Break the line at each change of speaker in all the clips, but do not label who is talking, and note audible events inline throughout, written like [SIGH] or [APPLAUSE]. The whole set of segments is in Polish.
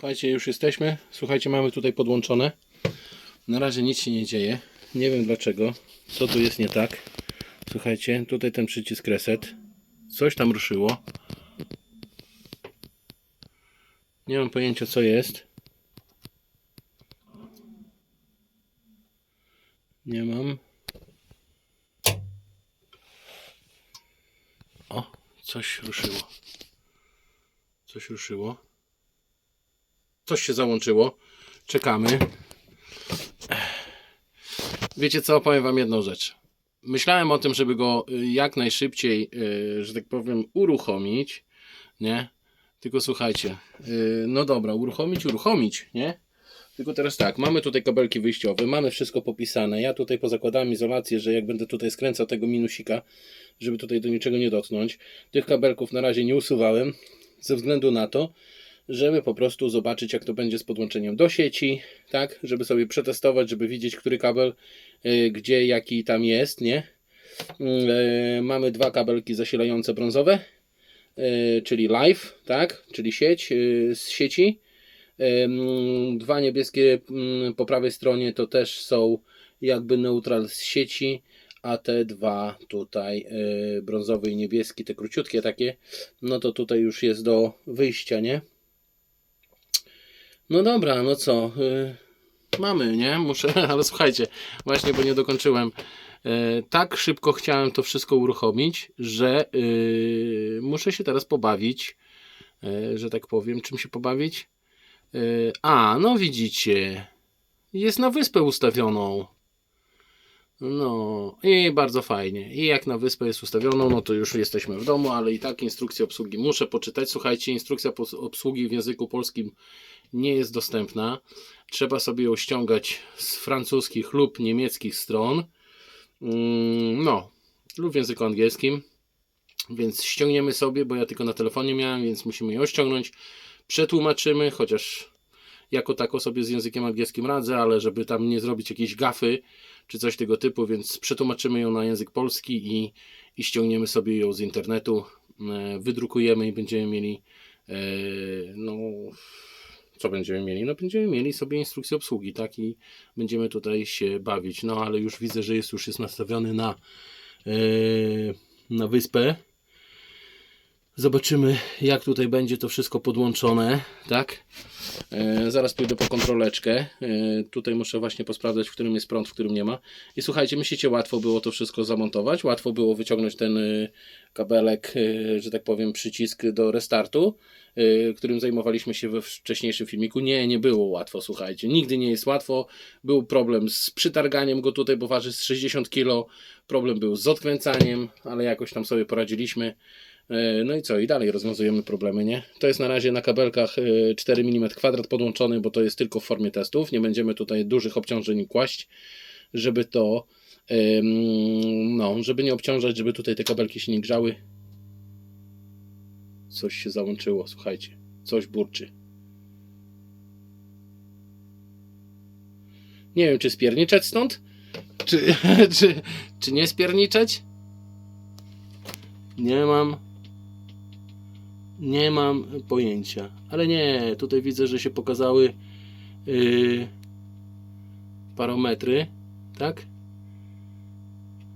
Słuchajcie, już jesteśmy. Słuchajcie, mamy tutaj podłączone. Na razie nic się nie dzieje. Nie wiem dlaczego. Co tu jest nie tak. Słuchajcie, tutaj ten przycisk reset. Coś tam ruszyło. Nie mam pojęcia co jest. Nie mam. O, coś ruszyło. Coś ruszyło. Coś się załączyło. Czekamy. Wiecie co? Powiem Wam jedną rzecz. Myślałem o tym, żeby go y, jak najszybciej, y, że tak powiem, uruchomić. Nie? Tylko słuchajcie. y, No dobra, uruchomić, uruchomić, nie? Tylko teraz tak, mamy tutaj kabelki wyjściowe, mamy wszystko popisane. Ja tutaj pozakładałem izolację, że jak będę tutaj skręcał tego minusika, żeby tutaj do niczego nie dotknąć. Tych kabelków na razie nie usuwałem, ze względu na to, żeby po prostu zobaczyć, jak to będzie z podłączeniem do sieci, tak, żeby sobie przetestować, żeby widzieć, który kabel, y, gdzie, jaki tam jest, nie. Y, mamy dwa kabelki zasilające brązowe, y, czyli live, tak, czyli sieć z sieci. Ym, Dwa niebieskie ym, po prawej stronie to też są jakby neutral z sieci, a te dwa tutaj brązowy i niebieski, te króciutkie takie, no to tutaj już jest do wyjścia, nie? No dobra, no co? y, Mamy, nie? Muszę, [LAUGHS] ale słuchajcie, właśnie, bo nie dokończyłem. E, Tak szybko chciałem to wszystko uruchomić, że y, muszę się teraz pobawić, że tak powiem. Czym się pobawić? A, no widzicie, jest na wyspę ustawioną. No i bardzo fajnie. I jak na wyspę jest ustawioną, no to już jesteśmy w domu, ale i tak instrukcję obsługi muszę poczytać. Słuchajcie, instrukcja obsługi w języku polskim nie jest dostępna. Trzeba sobie ją ściągać z francuskich lub niemieckich stron. Mm, No, lub w języku angielskim. Więc ściągniemy sobie, bo ja tylko na telefonie miałem, więc musimy ją ściągnąć. Przetłumaczymy, chociaż jako tako sobie z językiem angielskim radzę, ale żeby tam nie zrobić jakiejś gafy czy coś tego typu, więc przetłumaczymy ją na język polski i, i ściągniemy sobie ją z internetu, e, wydrukujemy i będziemy mieli e, no co będziemy mieli? No będziemy mieli sobie instrukcję obsługi, tak? I będziemy tutaj się bawić. No ale już widzę, że jest już jest nastawiony na e, na wyspę. Zobaczymy, jak tutaj będzie to wszystko podłączone, tak? E, zaraz pójdę po kontroleczkę. E, tutaj muszę właśnie posprawdzać, w którym jest prąd, w którym nie ma. I słuchajcie, myślicie, łatwo było to wszystko zamontować? Łatwo było wyciągnąć ten e, kabelek, e, że tak powiem, przycisk do restartu, e, którym zajmowaliśmy się we wcześniejszym filmiku? Nie, nie było łatwo, słuchajcie. Nigdy nie jest łatwo. Był problem z przytarganiem go tutaj, bo waży z 60 kg. Problem był z odkręcaniem, ale jakoś tam sobie poradziliśmy. E, No i co? I dalej rozwiązujemy problemy, nie? To jest na razie na kabelkach e, 4 mm kwadrat podłączony, bo to jest tylko w formie testów. Nie będziemy tutaj dużych obciążeń kłaść, żeby to no, żeby nie obciążać, żeby tutaj te kabelki się nie grzały. Coś się załączyło, słuchajcie. Coś burczy. Nie wiem, czy spierniczeć stąd? Czy, [LAUGHS] czy, czy nie spierniczeć? Nie mam. Nie mam pojęcia. Ale nie, tutaj widzę, że się pokazały yy, parometry, tak?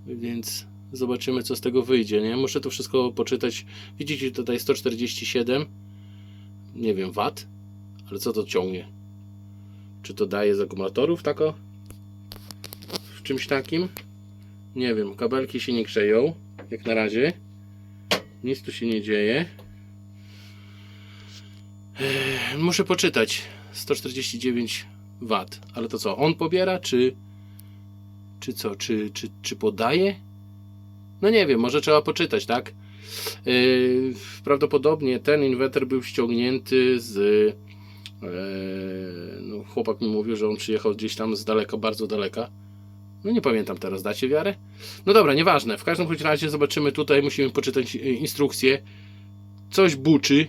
Więc zobaczymy, co z tego wyjdzie. Nie? Muszę to wszystko poczytać. Widzicie tutaj 147, nie wiem, wat, ale co to ciągnie? Czy to daje z akumulatorów tako? W czymś takim? Nie wiem, kabelki się nie grzeją, jak na razie. Nic tu się nie dzieje. Eee, Muszę poczytać. 149 W. Ale to co? On pobiera, czy. Czy co? Czy, czy, czy podaje? No nie wiem, może trzeba poczytać, tak? Yy, prawdopodobnie ten inwerter był ściągnięty z. Yy, no, chłopak mi mówił, że on przyjechał gdzieś tam z daleka, bardzo daleka. No nie pamiętam teraz, dacie wiarę? No dobra, nieważne. W każdym razie zobaczymy tutaj, musimy poczytać y, instrukcję. Coś buczy.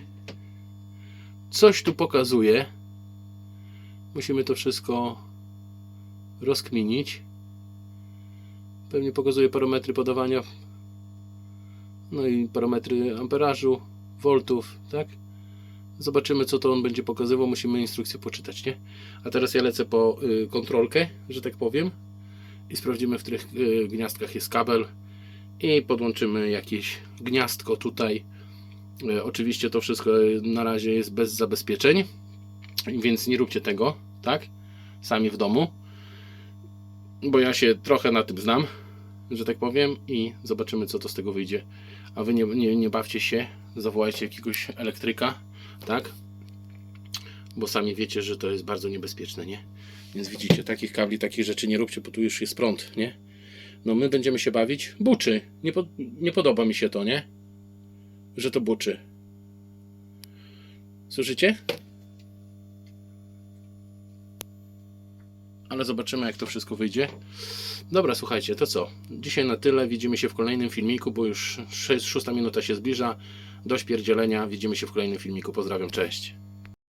Coś tu pokazuje. Musimy to wszystko rozkminić. Pewnie pokazuje parametry podawania. No i parametry amperażu, voltów, tak? Zobaczymy, co to on będzie pokazywał. Musimy instrukcję poczytać, nie? A teraz ja lecę po y, kontrolkę, że tak powiem. I sprawdzimy, w których y, gniazdkach jest kabel. I podłączymy jakieś gniazdko tutaj. Y, oczywiście to wszystko na razie jest bez zabezpieczeń. Więc nie róbcie tego, tak? Sami w domu. Bo ja się trochę na tym znam, że tak powiem. I zobaczymy, co to z tego wyjdzie. A wy nie, nie, nie bawcie się. Zawołajcie jakiegoś elektryka, tak? bo sami wiecie, że to jest bardzo niebezpieczne, nie? Więc widzicie, takich kabli, takich rzeczy nie róbcie, bo tu już jest prąd, nie? No my będziemy się bawić. Buczy. Nie, po, nie podoba mi się to, nie? Że to buczy. Słyszycie? Ale zobaczymy, jak to wszystko wyjdzie. Dobra, słuchajcie, to co? Dzisiaj na tyle. Widzimy się w kolejnym filmiku, bo już 6, szósta minuta się zbliża. Do śpierdzielenia. Widzimy się w kolejnym filmiku. Pozdrawiam, cześć.